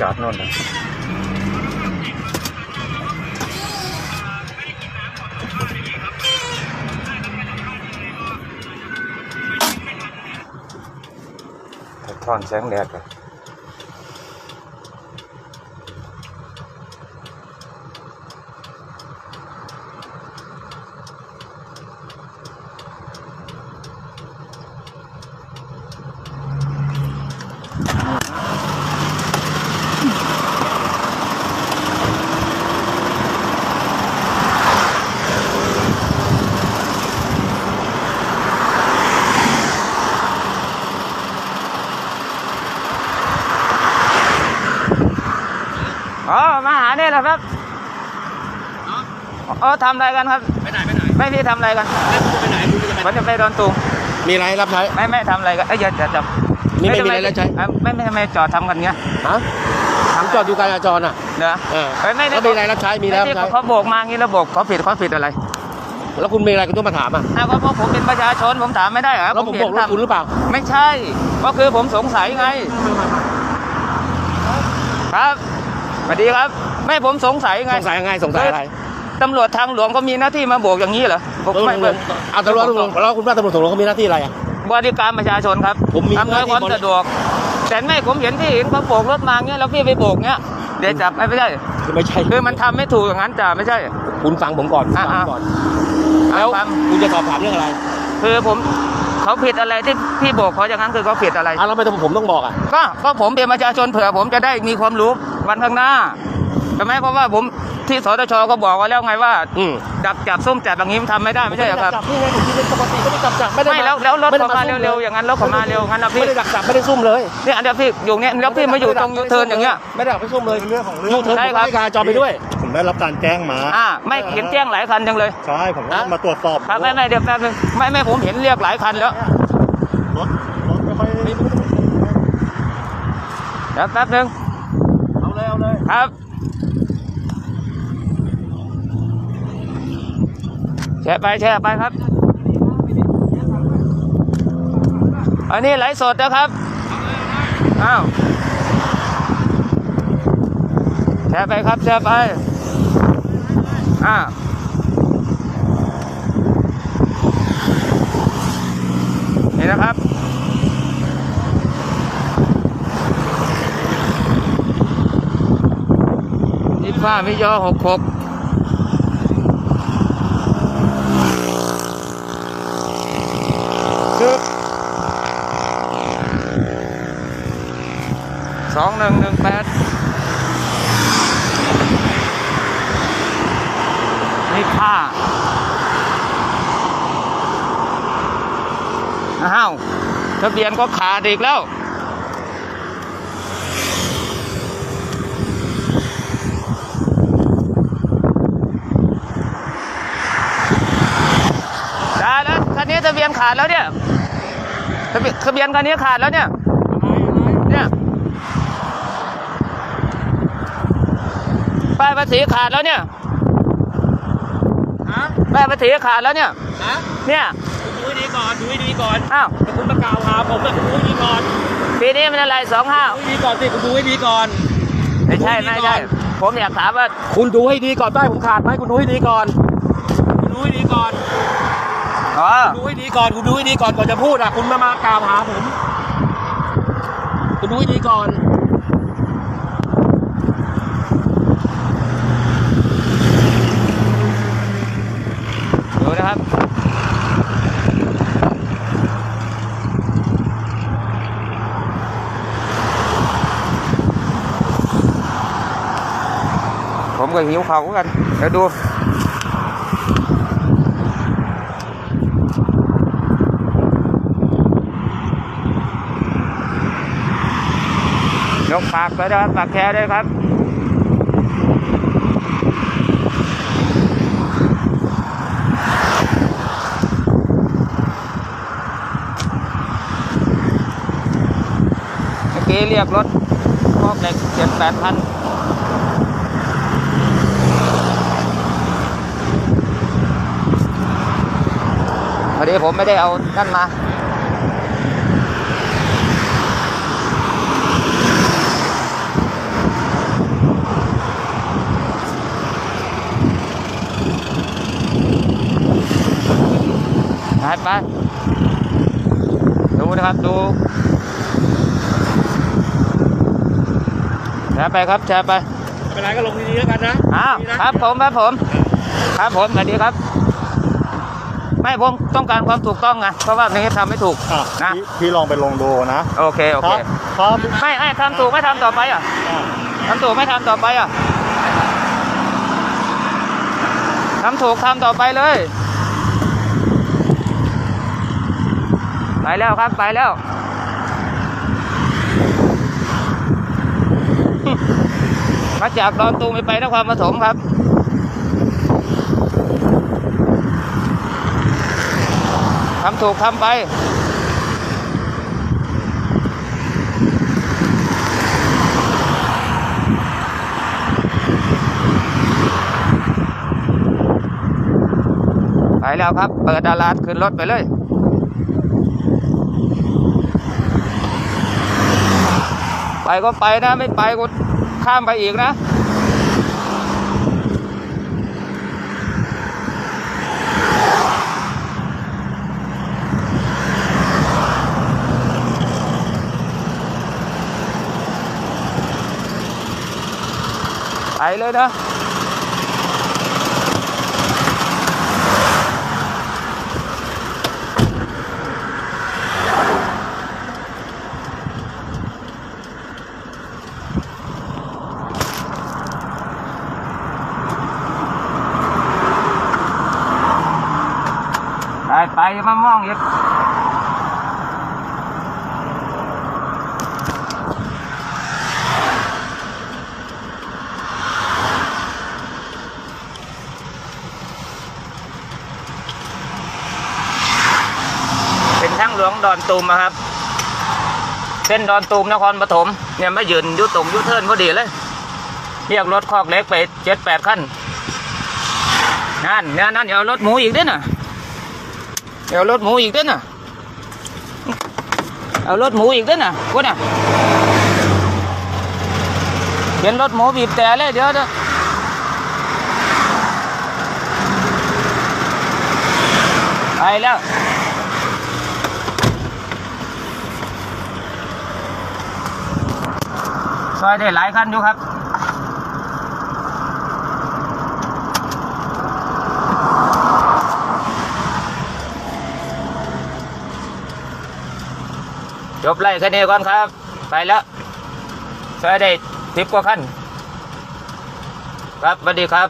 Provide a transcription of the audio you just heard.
จอดโน่นนะสะทอนแสงแดดอะ อ๋อมาหาเนี่ยแหละครับอ๋อทำอะไรกันครับ ไปไหนไปไหนไม่พี่ทำอะไรกันแล้วคุณจะไปไหนคุณจะไปผมจะไปดอนตูมมีอะไรรับใช้ไม่ไม่ทำอะไรกันเอ้ยอย่าอย่าจับนี่ไม่มีอะไรแล้วใช้อะไม่ไม่ทำไมจอดทำกันเงี้ยฮะถามจอดอยู่การจราจรอะเนอะเออเอ้ยไม่แล้วมีอะไรรับใช้มีแล้วที่รับใช้เขาโบกมางี้แล้วโบกเขาผิดเขาผิดอะไร แล้วคุณมีอะไรคุณต้องมาถามอะอ้าวก็เพราะผมเป็นประชาชนผมถามไม่ได้เหรอแล้วผมเห็บอนกรถทำคุณหรือเปล่า ไม่ใช่ก็คือผมสงสัยไง ครับ สวัสดีครับ ไม่ผมสงสัยไงสงสัยยังไงสงสัยอะไรตำรวจทางหลวงก็มีหน้าที่มาโบกอย่างนี้เหรอผมตำรวจไม่ตำรวจเอาตำรวจตำรวจแล้วคุณว่าตำรวจตำรวจเขามีหน้าที่อะไรอะบริการประชาชนครับผมมีอำนวยความหน้าที่บริสะดวก แต่ไม่ผมเห็นที่เห็นเขาโบกรถมาเงี้ยแล้วพี่ไปโบกเงี้ยเดี๋ยวจับไม่ไม่ใช่ไม่ใช่คือมันทำไม่ถูกอย่างนั้นจ้ะไม่ใช่ คุณฟังผมก่อนอะฟังก่อนอะแล้วฟังคุณจะสอบถามเรื่องอะไร คือผมเขาผิดอะไรที่พี่โบกเขาอย่างนั้นคือเขาผิดอะไรอะแล้วไม่ต้องผมต้องบอกอะก็ก็ผมเป็นประชาชนเผื่อผมจะได้มีความรู้ วันข้างหน้าใช่ไหมเพราะว่าผมที่สตชก็บอกไว้แล้วไงว่าอืม ดับจับส้มจับอย่างนี้มันทำไม่ได้ไม่ใช่เหรอครับ จับนี่ไงผมเป็นปกติก็ไม่จับจับไม่ได้ไม่แล้วแล้วรถไได้เขามาเร็วๆอย่างนั้นรถเขามาเร็วงั้นนะพี่ไม่ได้ดักจับไม่ได้ซุ่มเลยเนี่ยอันเดียวพี่อยู่เนี่ยแล้วพี่มาอยู่ตรงยูเทิร์นอย่างเงี้ย ไม่ได้ดักไม่ซุ่มเลยเรื่องของเรื่องยูเทิร์นใช่ผมครับให้การจอไปด้วย ผมได้รับการแจ้งมาอ่าไม่เห็นแจ้งหลายคันจังเลยใช่ผมก็ฮะมาตรวจสอบครับไม่ไม่เดี๋ยวแป๊บนึงไม่ไม่ผมเห็นเรียกหลายคันแล้วรถรถไม่ค่อยเดี๋ยวแป๊บนึง เลยเอาเลยครับ แชร์ไปแชร์ไปครับ อันนี้ไลฟ์สดนะครับอ้าวแชร์ไปครับแชร์ไปอ่านี่นะครับ ยี่ห้ามิยอหกหกสองหนึ่งหนึ่งแปดนี่ค่าอ้าวทะเบียนก็ขาดอีกแล้ว ได้แล้วคันนี้ทะเบี ยนขาดแล้วเนี่ยทะเบียนทะเบียนคันนี้ขาดแล้วเนี่ยเนี่ยป้ายภาษีขาดแล้วเนี่ยฮะป้ายภาษีขาดแล้วเนี่ยฮะเนี่ยดูให้ดีก่อนดูให้ดีก่อนอ้าวแต่คุณมากล่าวหาผมอะคุณดูให้ดีก่อนปีนี้มันอะไรสองห้าดูให้ดีก่อนสิคุณดูให้ดีก่อน ไม่ใช่ดูให้ไม่ดีก่ใช่อนผมอยากถามว่า คุณดูให้ดีก่อนป้ายผมขาดไหมคุณดูให้ดีก่อน ดูให้ดีก่อนคุณดูให้ดีก่อนก่อนจะพูดอะ คุณมามากล่าวหาผม คุณดูให้ดีก่อนดูนะครับผมก็หิวเขากันเดี๋ยวดู กฝากเลยนะครับฝากแชร์ด้วยครับเมื่อกี้เรียกรถพอกเหล็กเจ็ดแปดพันพอดีผมไม่ได้เอานั่นมา ไป ดูนะครับดูแชร์ไปครับแชร์ไปไม่เป็นไรก็ลงดีๆแล้วกันนะอ้าวดีนะครับผมครับผม ครับผมสวัสดีครับ ไม่ผมต้องการความถูกต้องไงเพราะว่าอย่างนี้ทำไม่ถูกอะนะพี่พี่ลองไปลงดูนะโอเคโอคเครับครับไม่ไม่ทำถูกไม่ทำต่อไปอะอะทำถูกไม่ทำต่อไปอะทำถูกทำต่อไปเลย ไปแล้วครับไปแล้ว มาจากดอนตูมไปนครปฐมครับทำถูกทำไปไปแล้วครับ เปิดดาราดขึ้นรถไปเลย ไปก็ไปนะ ไม่ไปก็ข้ามไปอีกนะไปเลยนะ มามองเป็นทางหลวงดอนตูมนะครับ เส้นดอนตูมนครปฐมเนี่ยมายืนยุตรงยุเทิร์นพอดีเลย เรียกรถคอกเล็กไปเจ็ดแปดขั้นนั่นเนี่ยนั่นเดี๋ยวรถหมูอีกด้วยน่ะ เดี๋ยวรถหมูอีกด้วยน่ะเอารถหมูอีกด้วยน่ะกูน่ะเห็นรถหมูบีบแต่เลยเดี๋ยวเดี๋ยวไปแล้วซอยได้หลายคันอยู่ครับ บไล่คะแนนก่อนครับ ไปแล้วซอยได้ทิปกว่าขั้นครับสวัสดีครับ